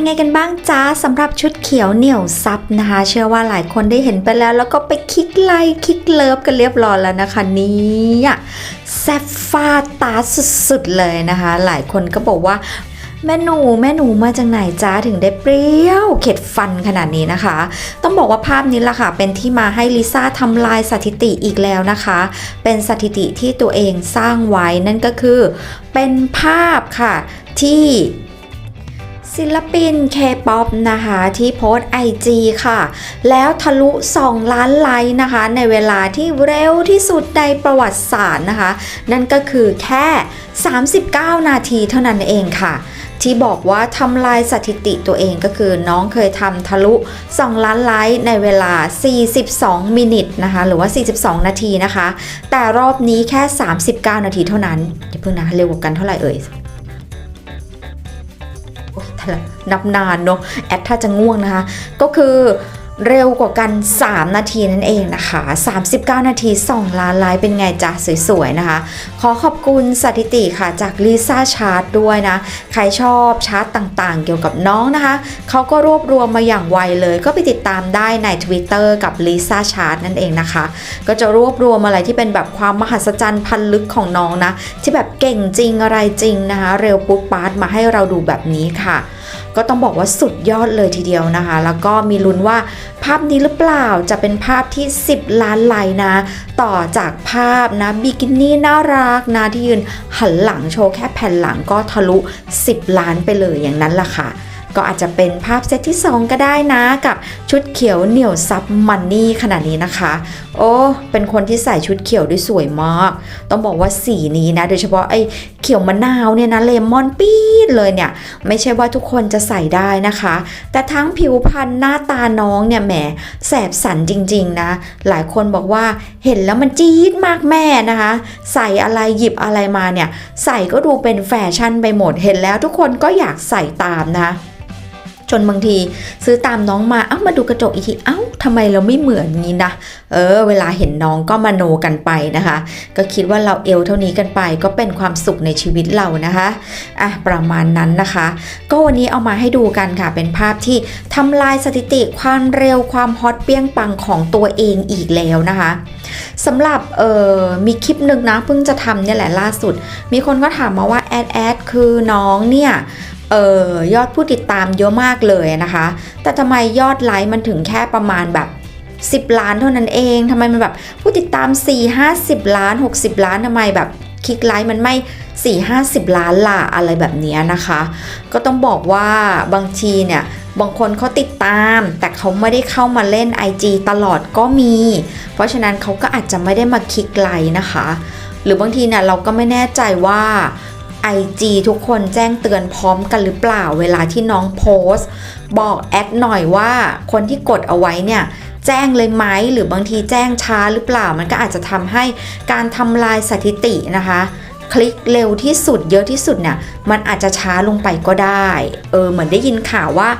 ยังไงกันบ้างจ้าสำหรับชุดเขียวเหนียวซับนะคะ เชื่อว่าหลายคนได้เห็นไปแล้ว แล้วก็ไปคลิกไลค์คลิกเลิฟกันเรียบร้อยแล้วนะคะนี่แซ่บฟาตาสุดๆเลยนะคะ หลายคนก็บอกว่าแม่หนูแม่หนูมาจากไหนจ้าถึงได้เปรี้ยว เข็ดฟันขนาดนี้นะคะ ต้องบอกว่าภาพนี้ล่ะค่ะ เป็นที่มาให้ลิซ่าทำลายสถิติอีกแล้วนะคะ เป็นสถิติที่ตัวเองสร้างไว้นั่นก็คือ เป็นภาพค่ะที่ ศิลปิน K-POP นะคะที่โพสต์ IG ค่ะ แล้วทะลุ 2 ล้านไลค์นะคะ ในเวลาที่เร็วที่สุดในประวัติศาสตร์นะคะ นั่นก็คือแค่ 39 นาทีเท่านั้นเองค่ะ ที่บอกว่าทำลายสถิติตัวเองก็คือน้องเคยทำทะลุ 2 ล้านไลค์ในเวลา 42 มินิทนะคะ หรือว่า 42 นาทีนะคะ แต่รอบนี้แค่ 39 นาทีเท่านั้นอย่าเพิ่งนะเร็วกว่ากันเท่าไหร่เอ่ย นับนานเนาะแอดถ้าจะง่วงนะคะ ก็คือเร็วกว่ากัน 3 นาทีนั่นเองนะคะ 39 นาที 2 ล้านไลค์เป็นไงจ๊ะ สวย ๆ นะคะ ขอขอบคุณสถิติค่ะจากลิซ่าชาร์ตด้วยนะ ใครชอบชาร์ตต่างๆ เกี่ยวกับน้องนะคะ เขาก็รวบรวมมาอย่างไวเลย ก็ไปติดตามได้ใน Twitter กับลิซ่าชาร์ตนั่นเองนะคะ ก็จะรวบรวมอะไรที่เป็นแบบความมหัศจรรย์พันลึกของน้องนะ ที่แบบเก่งจริงอะไรจริงนะคะ เร็วปุ๊บปาดมาให้เราดูแบบนี้ค่ะ ก็ต้องบอกว่าสุดยอดเลยทีเดียวนะคะ แล้วก็มีลุ้นว่าภาพนี้หรือเปล่าจะเป็นภาพที่ 10 ล้านไลค์นะ ต่อจากภาพนะบิกินี่น่ารักนะที่ยืนหันหลังโชว์แค่แผ่นหลังก็ทะลุ 10 ล้านไปเลยอย่างนั้นล่ะค่ะ ก็อาจจะเป็นภาพเซตที่ 2 ก็ได้นะกับชุดเขียวเหนียวซับมันนี่ขนาดนี้นะคะ โอ้ เป็นคนที่ใส่ชุดเขียวด้วยสวยมาก ต้องบอกว่าสีนี้นะ โดยเฉพาะไอ้เขียวมะนาวเนี่ยนะเลมอนปี๊ดเลยเนี่ย ไม่ใช่ว่าทุกคนจะใส่ได้นะคะ แต่ทั้งผิวพรรณหน้าตาน้องเนี่ยแหมแสบสันจริง ๆ นะ หลายคนบอกว่าเห็นแล้วมันจี๊ดมากแม่นะคะ ใส่อะไรหยิบอะไรมาเนี่ย ใส่ก็ดูเป็นแฟชั่นไปหมดเห็นแล้วทุกคนก็อยากใส่ตามนะ จนบางที ซื้อตามน้องมาเอ้ามาดูกระจกอีกทีเอ้าทำไมเราไม่เหมือนงี้นะเออ เวลาเห็นน้องก็มาโนกันไปนะคะ ก็คิดว่าเราเอวเท่านี้กันไป ก็เป็นความสุขในชีวิตเรานะคะอะประมาณนั้นนะคะ ก็วันนี้เอามาให้ดูกันค่ะ เป็นภาพที่ทำลายสถิติความเร็วความฮอตเปี้ยงปังของตัวเองอีกแล้วนะคะ สำหรับเออมีคลิปหนึ่งนะเพิ่งจะทำเนี่ยแหละล่าสุด มีคนก็ถามมาว่าแอดแอดคือน้องเนี่ยเออยอดผู้ติดตามเยอะมากเลยนะคะ แต่ทำไมยอดไลค์มันถึงแค่ประมาณแบบ 10 ล้านเท่านั้นเองทำไมมันแบบผู้ติดตาม 4 50 ล้าน 60 ล้านทำไมแบบ ลิกไลค์มันไม่ 4 50 ล้านล่ะอะไรแบบนี้นะคะ ก็ต้องบอกว่าบางทีเนี่ยบางคนเขาติดตาม แต่เขาไม่ได้เข้ามาเล่น IG ตลอดก็มี เพราะฉะนั้นเขาก็อาจจะไม่ได้มาคลิกไลค์นะคะ หรือบางทีเนี่ยเราก็ไม่แน่ใจว่า IG ทุกคนแจ้งเตือนพร้อมกันหรือเปล่าเวลาที่น้องโพสต์ บอกแอดหน่อยว่าคนที่กดเอาไว้เนี่ย แจ้งเลยไหมหรือบางทีแจ้งช้าหรือเปล่า มันก็อาจจะทำให้การทำลายสถิตินะคะ คลิกเร็วที่สุดเยอะที่สุดเนี่ยมันอาจจะช้าลงไปก็ได้เออเหมือนได้ยินข่าวว่า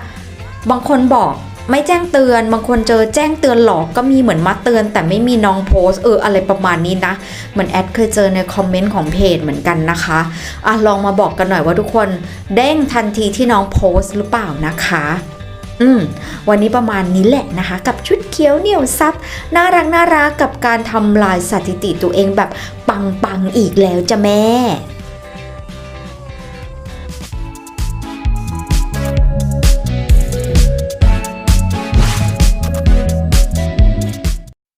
บางคนบอกไม่แจ้งเตือนบางคนเจอแจ้งเตือนหลอกก็มีเหมือนมาเตือน แต่ไม่มีน้องโพสเอออะไรประมาณนี้นะเหมือนแอดเคยเจอในคอมเมนต์ของเพจเหมือนกันนะคะอะลองมาบอกกันหน่อยว่าทุกคนเด้งทันทีที่น้องโพสหรือเปล่านะคะ อืมวันนี้ประมาณนี้แหละนะคะ กับชุดเขียวเหนียวซับน่ารักน่ารักกับการทำลายสถิติตัวเองแบบปังๆอีกแล้วจ้ะแม่